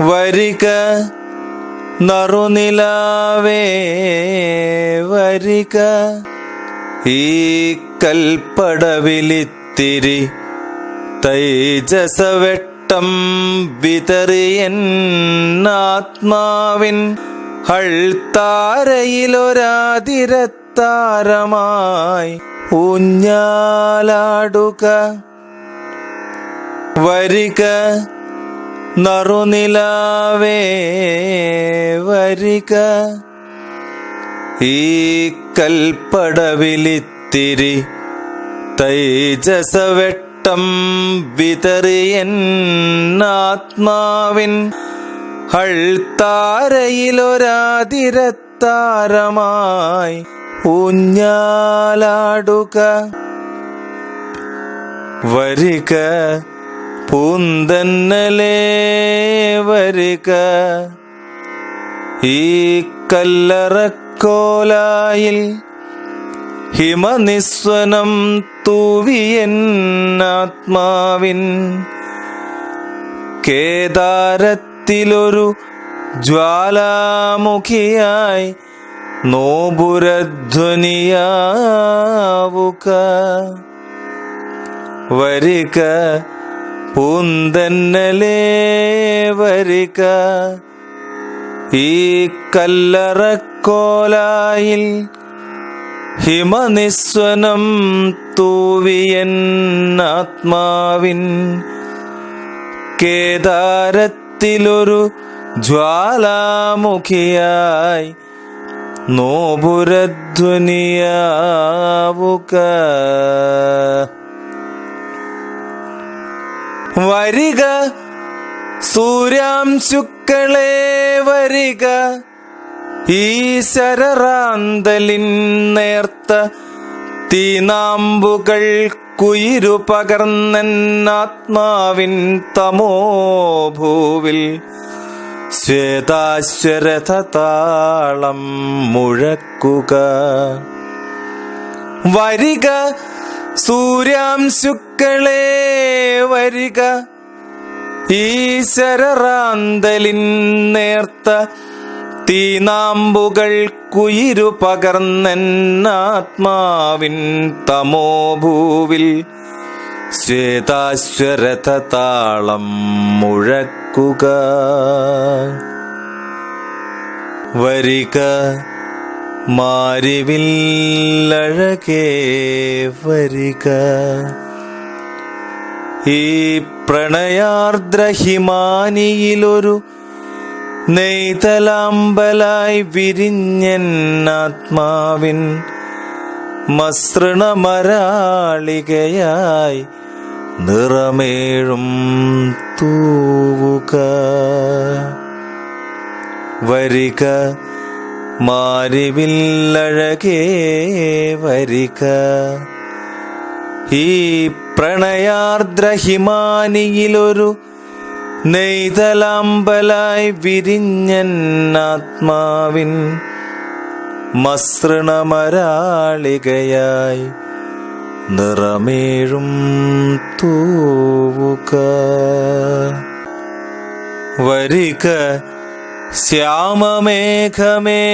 വരിക നറുനിലാവേ വരിക. ഈ കൽപ്പടവിലിത്തിരി തൈജസവെട്ടം വിതറിയൻ ആത്മാവിൻ ഹൾത്താരയിലൊരാതിരത്താരമായി ഊഞ്ഞാലാടുക. വരിക നറുനിലാവേ വരിക. ഈ കൽപ്പടവിലിത്തിരി തൈജസവെട്ടം വിതറിയൻ ആത്മാവിൻ ഹൾത്താരയിലൊരാതിരത്താരമായി ഊഞ്ഞാലാടുക. വരിക. പൂന്തന്നലേ വരിക. ഈ കല്ലറക്കോലായിൽ ഹിമനിസ്വനം തൂവിയൻ ആത്മാവിൻ. കേദാരത്തിലൊരു ജ്വാലാമുഖിയായി നോപുരധ്വനിയാവുക. വരിക. പൂന്തന്നലേ വരിക. ഈ കല്ലറക്കോലായിൽ ഹിമനിസ്വനം തൂവിയൻ ആത്മാവിൻ കേദാരത്തിലൊരു ജ്വാലാമുഖിയായി നോപുരധ്വനിയാവുക. വരിക. സൂര്യാംശുക്കളെ വരിക. ഈ ശരറാന്തലിൻ നേർത്ത തീനാമ്പുകൾ കുയിരു പകർന്നെന്നാത്മാവിൻ തമോഭൂവിൽ. ശ്വേതാശ്വരതാളം മുഴക്കുക. വരിക. സൂര്യാംശുക്കളെ വരിക. ഈശ്വരറാന്തലിൻ നേർത്ത തീനാമ്പുകൾ കുയിരു പകർന്നെന്നാത്മാവിൻ തമോഭൂവിൽ ശ്വേതാശ്വരഥ താളം മുഴക്കുക. വരിക മാരിവില്ലഴകേ വരിക. ഈ പ്രണയാർദ്രഹിമാനിയിലൊരു നെയ്തലാമ്പലായി വിരിഞ്ഞൻ ആത്മാവിൻ മസൃണമരാളികയായി നിറമേഴും തൂവുക. വരിക മാരിവില്ലഴകേ വരിക. ഈ പ്രണയാർദ്ര ഹിമാനിയിലൊരു നെയ്തലാമ്പലായി വിരിഞ്ഞൻ ആത്മാവിൻ മസൃണമരാളികയായി നിറമേഴും തൂവുക. വരിക ശ്യാമമേഘമേ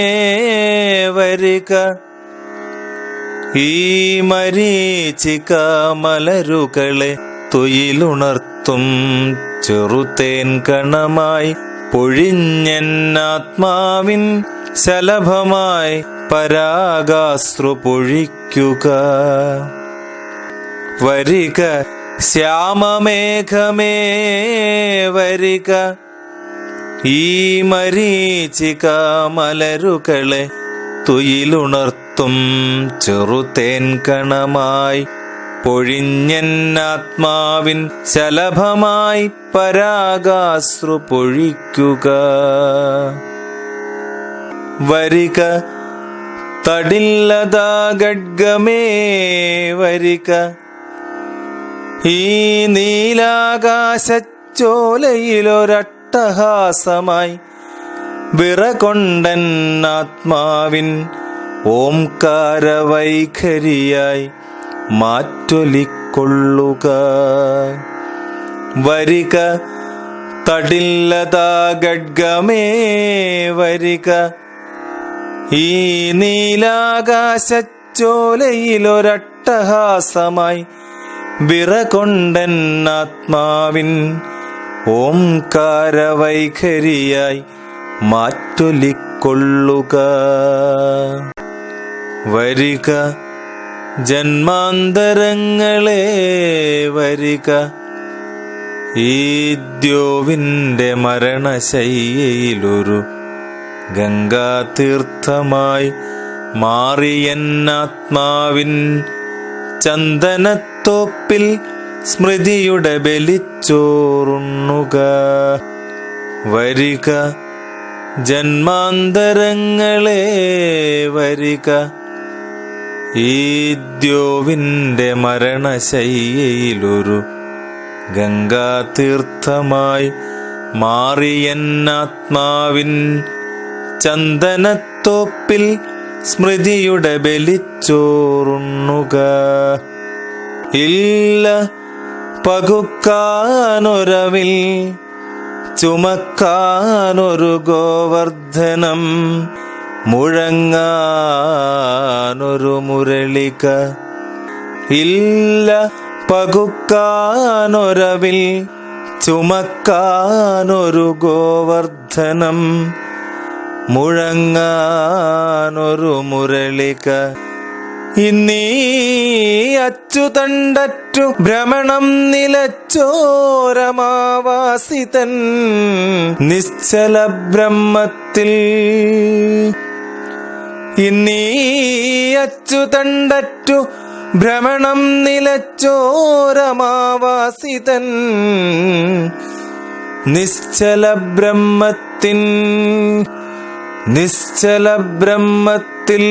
വരിക. ഈ മരീചിക മലരുകളെ തൊയിലുണർത്തും ചെറുതേൻ കണമായി പൊഴിഞ്ഞൻ ആത്മാവിൻ ശലഭമായി പരാഗാശ്രു പൊഴിക്കുക. വരിക ശ്യാമമേഘമേ വരിക ഈ മരീചിക മലരുകളെ തുയിലുണർത്തും ചെറുതേൻ കണമായി പൊഴിഞ്ഞൻ ആത്മാവിൻ ശലഭമായി പരാഗാശ്രു പൊഴിക്കുക. വരിക തടില്ലതാ ഗഡ്ഗമേ വരിക. ഈ നീലാകാശച്ചോലയിലൊരട്ടഹാസമായി വിറകൊണ്ടൻ ആത്മാവിൻ ഓംകാരവൈഖരിയായി മാറ്റൊലിക്കൊള്ളുക. വരിക തടില്ലതാ ഗഡ്ഗമേ വരിക ഈ നീലാകാശച്ചോലയിലൊരട്ടഹാസമായി വിറകൊണ്ടൻ ആത്മാവിൻ ഓംകാരവൈഖരിയായി മാറ്റൊലിക്കൊള്ളുക. വരിക ജന്മാന്തരങ്ങളെ വരിക ഈ ദ്യോവിന്റെ മരണശയ്യയിലൊരു ഗംഗാതീർത്ഥമായി ആത്മാവിൻ ചന്ദനത്തോപ്പിൽ സ്മൃതിയുടെ ബലിച്ചോറുണ്ണുക. വരിക ജന്മാന്തരങ്ങളെ വരിക ഈ ദ്യോവിന്റെ മരണശയ്യയിലൊരു ഗംഗാതീർത്ഥമായി ആത്മാവിൻ ചന്ദനത്തോപ്പിൽ സ്മൃതിയുടെ ബലിച്ചോറുണ്ണുക. ഇല്ല പകുക്കാനൊരവിൽ ചുമക്കാനൊരു ഗോവർദ്ധനം. മുഴങ്ങാനൊരു മുരളിക ഇല്ല പകുക്കാനൊരവിൽ ചുമക്കാനൊരു ഗോവർദ്ധനം. മുഴങ്ങാനൊരു മുരളിക ഇന്നീ അച്ചുതണ്ടറ്റു ഭ്രമണം നിലച്ചോരമാവാസിതൻ. നിശ്ചല ബ്രഹ്മത്തിൽ ഇന്നീ തണ്ടറ്റു ഭ്രമണം നിലച്ചോരമാവാസിതൻ. നിശ്ചല ബ്രഹ്മത്തിൻ നിശ്ചല ബ്രഹ്മത്തിൽ